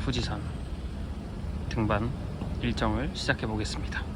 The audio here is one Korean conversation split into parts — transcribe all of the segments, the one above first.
후지산 등반 일정을 시작해 보겠습니다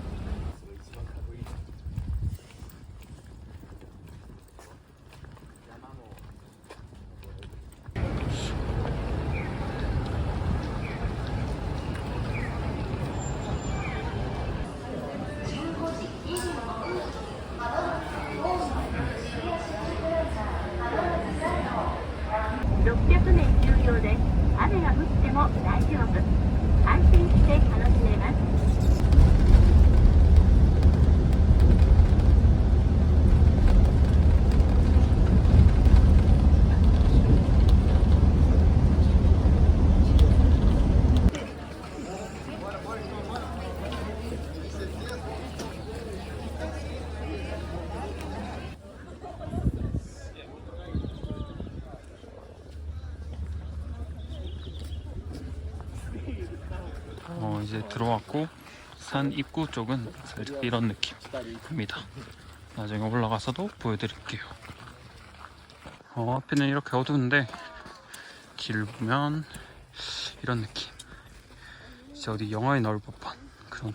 어, 이제 들어왔고 산 입구 쪽은 살짝 이런 느낌입니다. 나중에 올라가서도 보여드릴게요. 어, 앞에는 이렇게 어두운데 길 보면 이런 느낌. 진짜 어디 영화에 나올 법한 그런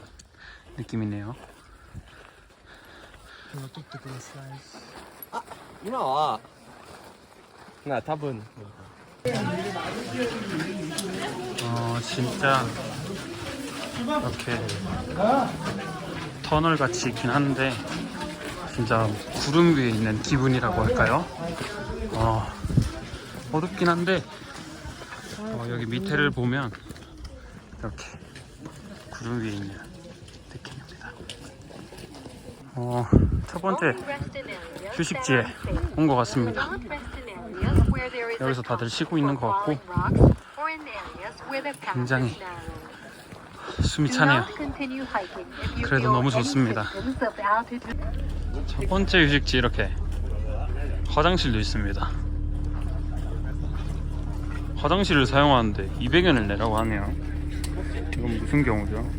느낌이네요. 今はな多分 어, 진짜 이렇게 터널 같이 있긴 한데 진짜 구름 위에 있는 기분이라고 할까요? 어, 어둡긴 한데 어, 여기 밑에를 보면 이렇게 구름 위에 있는 느낌입니다. 어, 첫 번째 휴식지에 온 것 같습니다. 여기서 다들 쉬고 있는 것 같고 굉장히 숨이 차네요. 그래도 너무 좋습니다. 첫 번째 휴식지 이렇게 화장실도 있습니다. 화장실을 사용하는데 200원을 내라고 하네요. 이건 무슨 경우죠?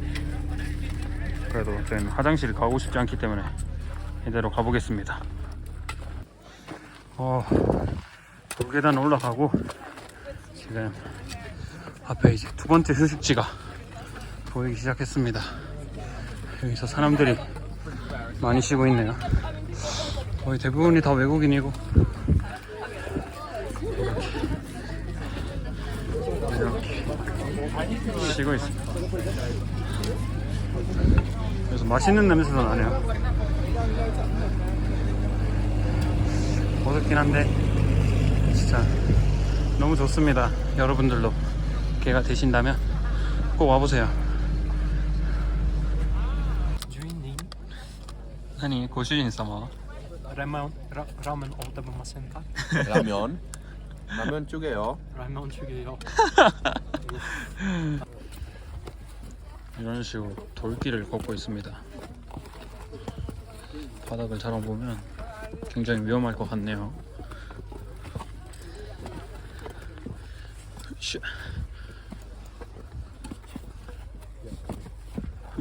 그래도 저희는 화장실 가고 싶지 않기 때문에 이대로 가보겠습니다. 어, 돌계단 올라가고 지금 앞에 이제 두 번째 휴식지가 보이기 시작했습니다. 여기서 사람들이 많이 쉬고 있네요. 거의 대부분이 다 외국인이고 이렇게, 쉬고 있습니다. 그래서 맛있는 냄새도 나네요. 어둡긴 한데 진짜 너무 좋습니다. 여러분들도 기회가 되신다면 꼭 와보세요. 주인님 아니 고슈인様 라면 라, 라면 어디다 먹습니까? 라면 라면 쪽에요 라면 주게요. 이런 식으로 돌길을 걷고 있습니다. 바닥을 자라보면 굉장히 위험할 것 같네요. 으쌰.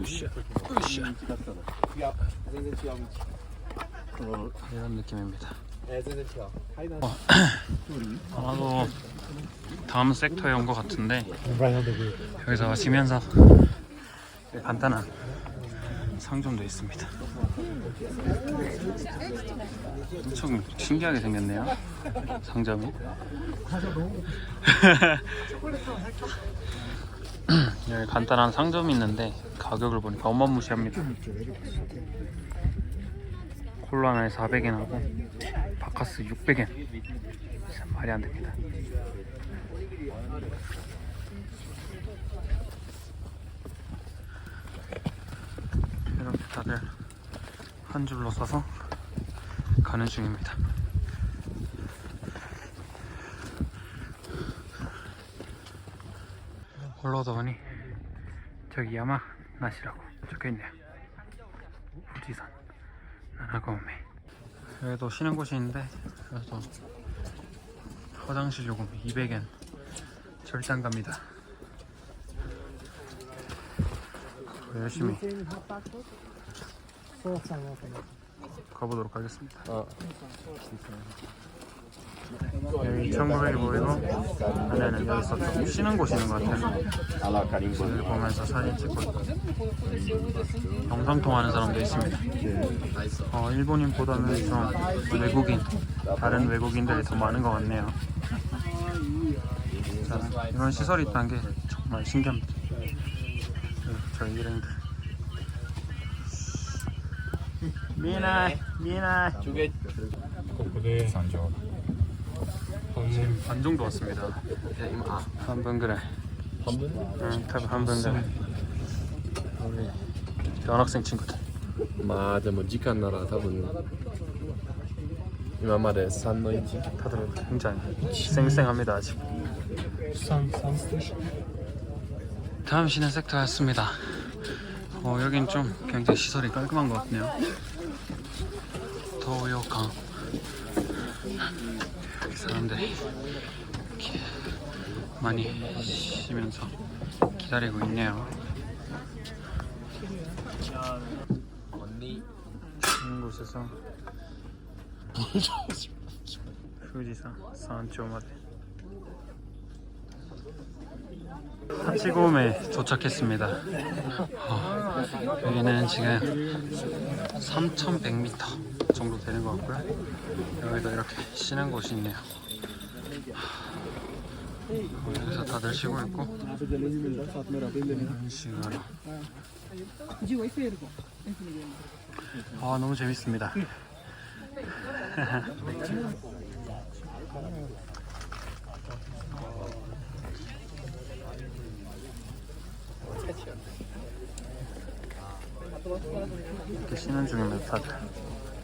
으쌰. 으쌰. 이런 느낌입니다. 아마도 다음 섹터에 온 것 같은데 여기서 쉬면서 간단한 상점도 있습니다. 엄청 신기하게 생겼네요. 상점이. 여기 간단한 상점이 있는데 가격을 보니까 어마무시합니다. 콜라 하나에 400엔 하고 바카스 600엔. 진짜 말이 안 됩니다. 이렇게 다들 한 줄로 서서 가는 중입니다. 올라오다 보니 저기 야마나시라고 적혀있네요. 후지산 나나가오메 여기도 쉬는 곳이 있는데 여기도 화장실 요금 200엔 절대 안 갑니다. 열심히 가보도록 하겠습니다. 어. 여기 천국이 보이고 안에는 여기서 좀 쉬는 곳이 있는 것 같아요. 여기 보면서 사진 찍고 있고 영상 통화하는 사람도 있습니다. 어, 일본인보다는 좀 외국인, 다른 외국인들이 더 많은 것 같네요. 자, 이런 시설이 있다는 게 정말 신기합니다. 네, 저희 일행들. 미나이, 미나이. 지금 반 정도 왔습니다. 한분 그래. 한 분? 응, 탑 한분 그래. 우리 여학생 친구들. まあでも時間なら多分今まで3の1 다들 굉장히 쌩쌩합니다 아직. Sun, sun station. 다음 쉬는 섹터였습니다. 어, 여긴 좀 굉장히 시설이 깔끔한 것 같네요. 도요강. 있었는데 기... 많이 쉬면서 기다리고 있네요. 언니 있는 곳에서 후지산 산초마대. 하치곰에 도착했습니다. 어, 여기는 지금 3100m 정도 되는 것 같고요. 여기도 이렇게 쉬는 곳이 있네요. 어, 여기서 다들 쉬고 있고 이런 식으로 아 너무 재밌습니다. 이렇게 쉬는 중입니다 다들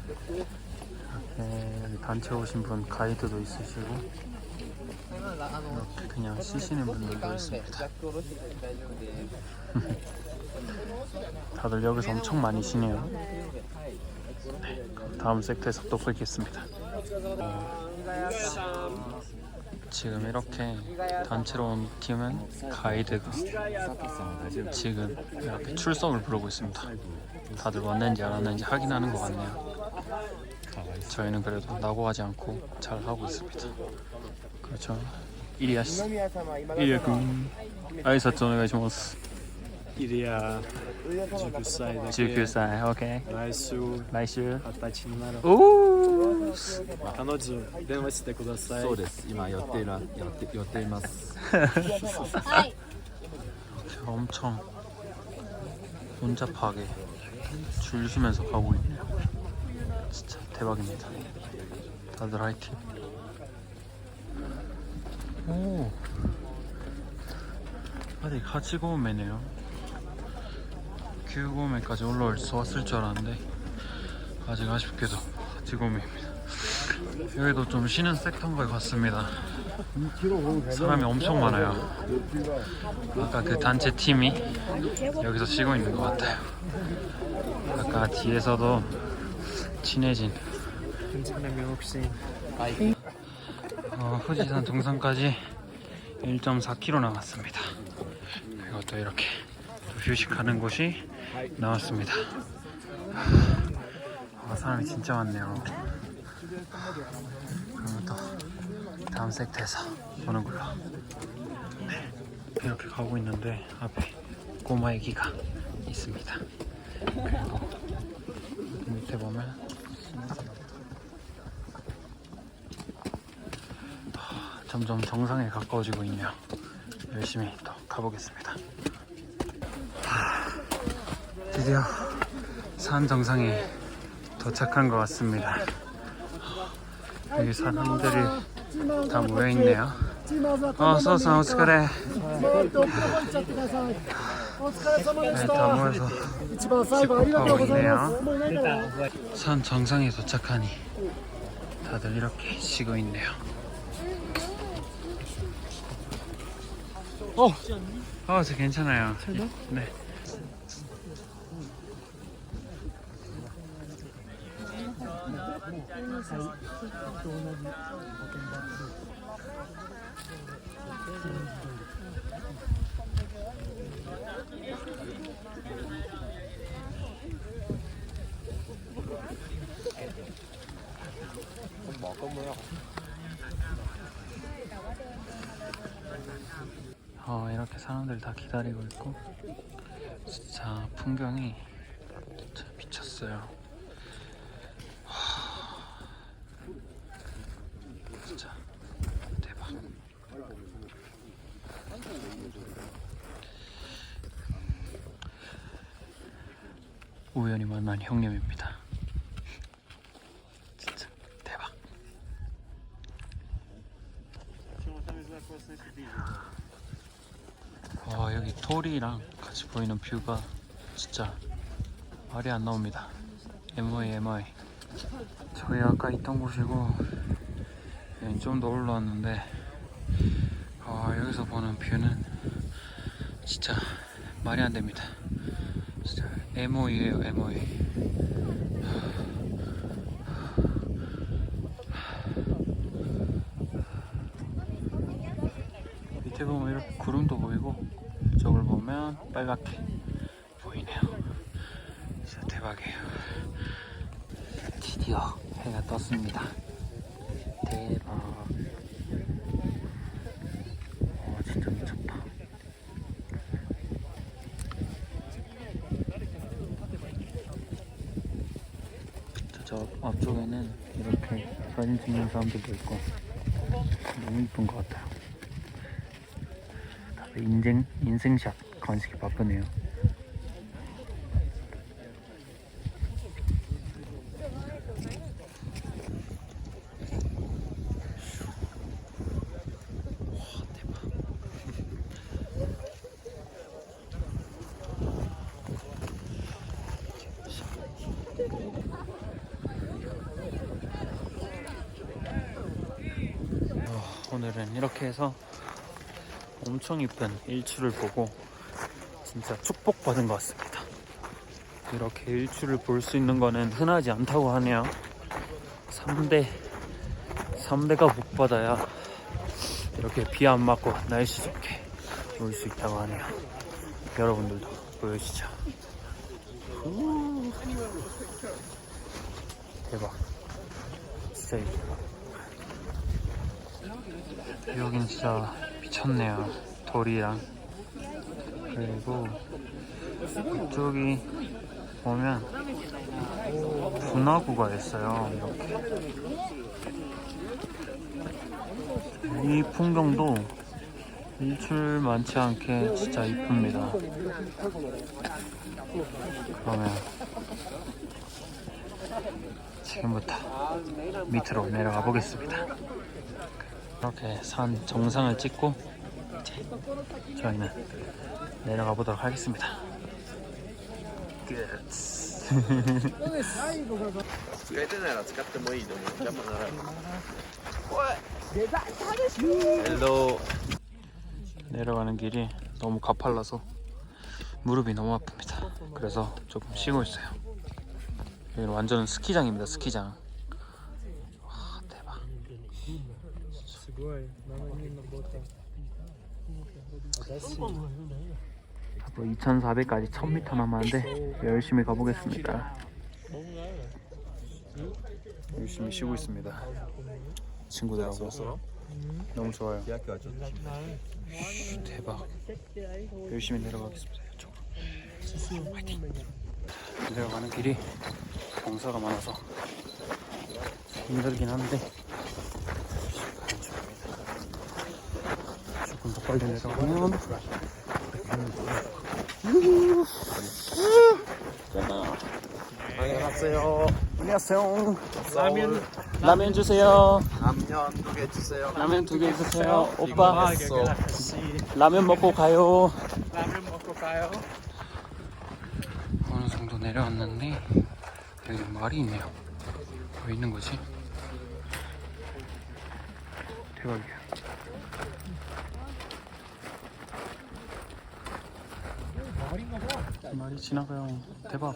여기 단체 오신 분 가이드도 있으시고 이렇게 그냥 쉬시는 분들도 있습니다. 다들 여기서 엄청 많이 쉬네요. 네, 그럼 다음 섹터에서 또 뵙겠습니다 지금 이렇게 단체로 온 팀은 가이드가 지금 이렇게 출석을 부르고 있습니다. 다들 왔는지 안 왔는지 확인하는 것 같네요. 저희는 그래도 낙오하지 않고 잘 하고 있습니다. 그렇죠. 이리야 씨, 이리야 군, 아이사츠 오네가시마스. イリア19歳だけ19歳、OK。来週来週。二十歳になるおお。彼女電話してくださいそうです今予定な予定予定います 엄청 혼잡하게 줄 서면서 가고 있네요. 진짜 대박입니다. 다들 화이팅. 오. 아직 하치고메네요. 큐고메까지 올라올 수 왔을 줄 알았는데 아직 아쉽게도 디고메입니다. 여기도 좀 쉬는 섹터인 것 같습니다. 사람이 엄청 많아요. 아까 그 단체 팀이 여기서 쉬고 있는 것 같아요. 아까 뒤에서도 친해진 어, 후지산 정상까지 1.4km 남았습니다. 이것도 이렇게 휴식하는 곳이 나왔습니다. 아, 사람이 진짜 많네요. 그러면 또 다음 섹터에서 보는 걸로. 네, 이렇게 가고 있는데 앞에 꼬마 애기가 있습니다. 그리고 밑에 보면 아, 점점 정상에 가까워지고 있네요. 열심히 또 가보겠습니다. 하, 드디어 산 정상에 도착한 것 같습니다. 여기 사람들이 다 모여 있네요. 어, 소사 오스카레. 네, 다 모여서 집합하고 있네요. 산 정상에 도착하니 다들 이렇게 쉬고 있네요. 어, 어, 저 괜찮아요. 네. 어, 이렇게 사람들 다 기다리고 있고 진짜 풍경이 진짜 미쳤어요. 와, 진짜 대박. 우연히 만난 형님입니다. 진짜 대박. 와 여기 토리랑 같이 보이는 뷰가 진짜 말이 안 나옵니다. MOI MOI. 저희 아까 있던 곳이고 좀 더 올라왔는데 아 여기서 보는 뷰는 진짜 말이 안 됩니다. 진짜 MOI예요 MOI. 밑에 보면 이렇게 구름도 보이고 저걸 보면 빨갛게 보이네요. 진짜 대박이에요. 드디어 해가 떴습니다. 대박. 와 진짜 미쳤다. 저, 저 앞쪽에는 이렇게 사진 찍는 사람들도 있고 너무 이쁜 것 같아요. 다들 인생 인생샷 건식이 바쁘네요. 오늘은 이렇게 해서 엄청 이쁜 일출을 보고 진짜 축복받은 것 같습니다. 이렇게 일출을 볼 수 있는 거는 흔하지 않다고 하네요. 3대, 3대가 복 받아야 이렇게 비 안 맞고 날씨 좋게 볼수 있다고 하네요. 여러분들도 보여주시죠. 후. 대박. 진짜 이뻐. 여긴 진짜 미쳤네요. 돌이랑. 그리고 이쪽이 보면 분화구가 있어요. 이렇게. 이 풍경도 일출 많지 않게 진짜 이쁩니다. 그러면 지금부터 밑으로 내려가 보겠습니다. 이렇게 산 정상을 찍고 저희는 내려가 보도록 하겠습니다. 헬로 내려가는 길이 너무 가팔라서 무릎이 너무 아픕니다. 그래서 조금 쉬고 있어요. 여기 완전 스키장입니다. 스키장. Ой, нам не на бота. 뭐 2400까지 1000m 남았는데 열심히 가보겠습니다. 열심히 쉬고 있습니다. 친구들하고 너무 좋아요. 휴, 대박. 열심히 내려가겠습니다 이쪽으로 화이팅. 내려가는 길이 경사가 많아서 힘들긴 한데 조금 더 빨리 내려가면 안녕하세요 안녕하세요. 라면 라면 주세요. 라면 두 개 주세요 라면 두 개 주세요. 오빠 맛있어 라면 먹고 가요. 라면 먹고 가요. 어느 정도 내려왔는데 여기 말이 있네요. 왜 있는 거지? 대박이야. 말이 지나가요. 대박.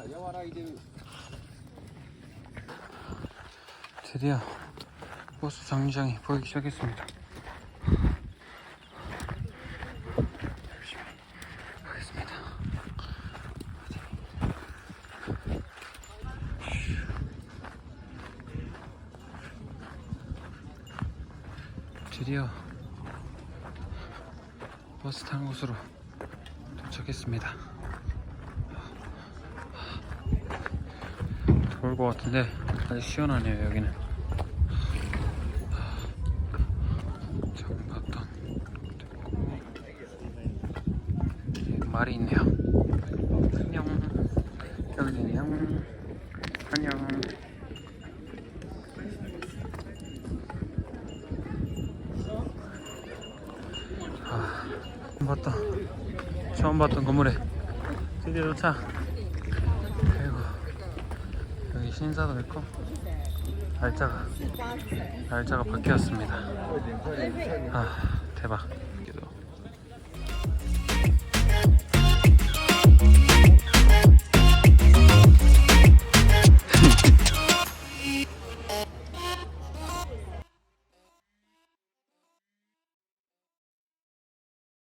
드디어 버스 정류장이 보이기 시작했습니다. 드디어 버스 타는 곳으로 도착했습니다. 더울 것 같은데 아주 시원하네요 여기는. 처음 봤던 말이 있네요. 안녕. 여기 안녕. 안녕. 아, 처음 봤던 처음 봤던 건물에 드디어 도착. 아이고 여기 신사도 있고 날짜가 날짜가 바뀌었습니다. 아 대박.